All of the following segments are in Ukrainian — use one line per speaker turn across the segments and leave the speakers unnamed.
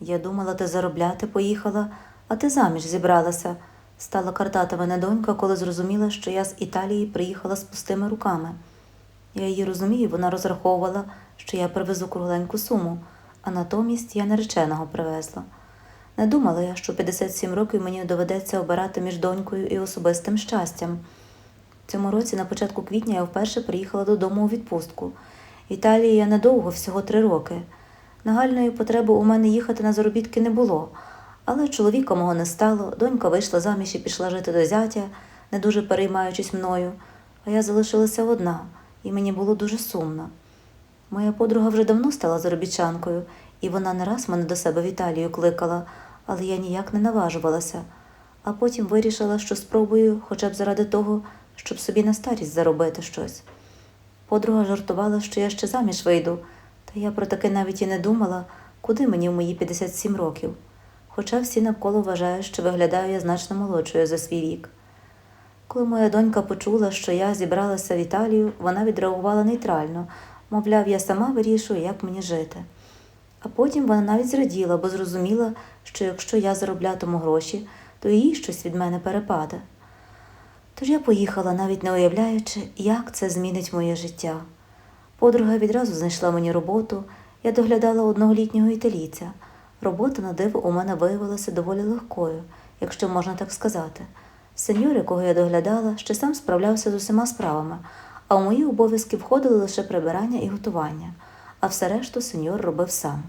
Я думала, ти заробляти поїхала, а ти заміж зібралася. Стала картати мене донька, коли зрозуміла, що я з Італії приїхала з пустими руками. Я її розумію, вона розраховувала, що я привезу кругленьку суму, а натомість я нареченого привезла. Не думала я, що 57 років мені доведеться обирати між донькою і особистим щастям. Цьому році, на початку квітня, я вперше приїхала додому у відпустку. В Італії я недовго, всього три роки. Нагальної потреби у мене їхати на заробітки не було, але чоловіка мого не стало, донька вийшла заміж і пішла жити до зятя, не дуже переймаючись мною, а я залишилася одна, і мені було дуже сумно. Моя подруга вже давно стала заробітчанкою, і вона не раз мене до себе в Італію кликала, але я ніяк не наважувалася, а потім вирішила, що спробую хоча б заради того, щоб собі на старість заробити щось. Подруга жартувала, що я ще заміж вийду, та я про таке навіть і не думала, куди мені в мої 57 років. Хоча всі навколо вважають, що виглядаю я значно молодшою за свій вік. Коли моя донька почула, що я зібралася в Італію, вона відреагувала нейтрально, мовляв, я сама вирішую, як мені жити. А потім вона навіть зраділа, бо зрозуміла, що якщо я зароблятиму гроші, то їй щось від мене перепаде. Тож я поїхала, навіть не уявляючи, як це змінить моє життя. Подруга відразу знайшла мені роботу, я доглядала одного літнього італійця. Робота на диво у мене виявилася доволі легкою, якщо можна так сказати. Сеньор, якого я доглядала, ще сам справлявся з усіма справами, а в мої обов'язки входили лише прибирання і готування, а все решту сеньор робив сам.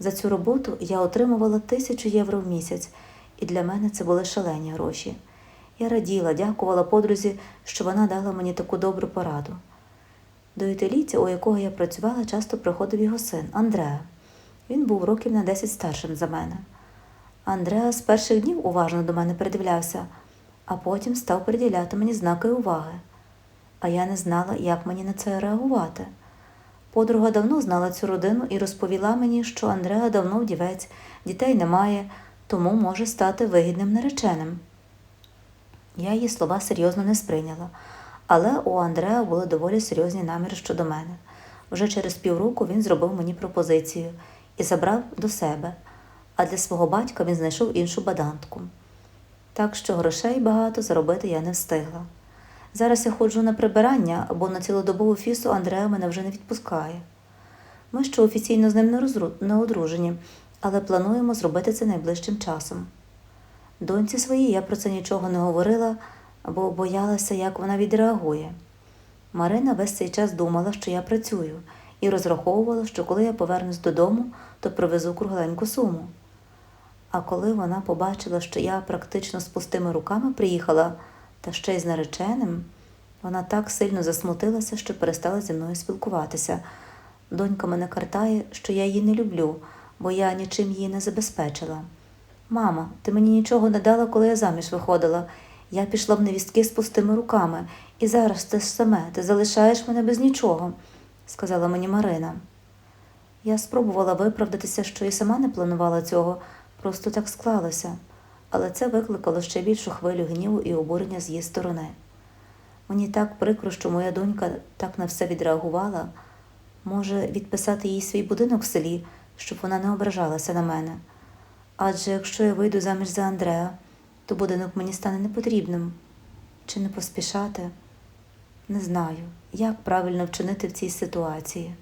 За цю роботу я отримувала тисячу євро в місяць, і для мене це були шалені гроші. Я раділа, дякувала подрузі, що вона дала мені таку добру пораду. До італійця, у якого я працювала, часто приходив його син Андреа. Він був років на 10 старшим за мене. Андреа з перших днів уважно до мене придивлявся, а потім став приділяти мені знаки уваги. А я не знала, як мені на це реагувати. Подруга давно знала цю родину і розповіла мені, що Андреа давно вдівець, дітей немає, тому може стати вигідним нареченим. Я її слова серйозно не сприйняла, але у Андреа були доволі серйозні наміри щодо мене. Вже через півроку він зробив мені пропозицію і забрав до себе, а для свого батька він знайшов іншу бадантку. Так що грошей багато заробити я не встигла. Зараз я ходжу на прибирання, бо на цілодобову фісу Андреа мене вже не відпускає. Ми ще офіційно з ним не, не одружені, але плануємо зробити це найближчим часом. Доньці своїй я про це нічого не говорила, бо боялася, як вона відреагує. Марина весь цей час думала, що я працюю, і розраховувала, що коли я повернусь додому, то привезу кругленьку суму. А коли вона побачила, що я практично з пустими руками приїхала, та ще й з нареченим, вона так сильно засмутилася, що перестала зі мною спілкуватися. Донька мене картає, що я її не люблю, бо я нічим її не забезпечила. Мама, ти мені нічого не дала, коли я заміж виходила. Я пішла в невістки з пустими руками, і зараз те ж саме, ти залишаєш мене без нічого, сказала мені Марина. Я спробувала виправдатися, що і сама не планувала цього, просто так склалося, але це викликало ще більшу хвилю гніву і обурення з її сторони. Мені так прикро, що моя донька так на все відреагувала. Може, відписати їй свій будинок в селі, щоб вона не ображалася на мене. Адже якщо я вийду заміж за Андреа, то будинок мені стане непотрібним. Чи не поспішати? Не знаю, як правильно вчинити в цій ситуації.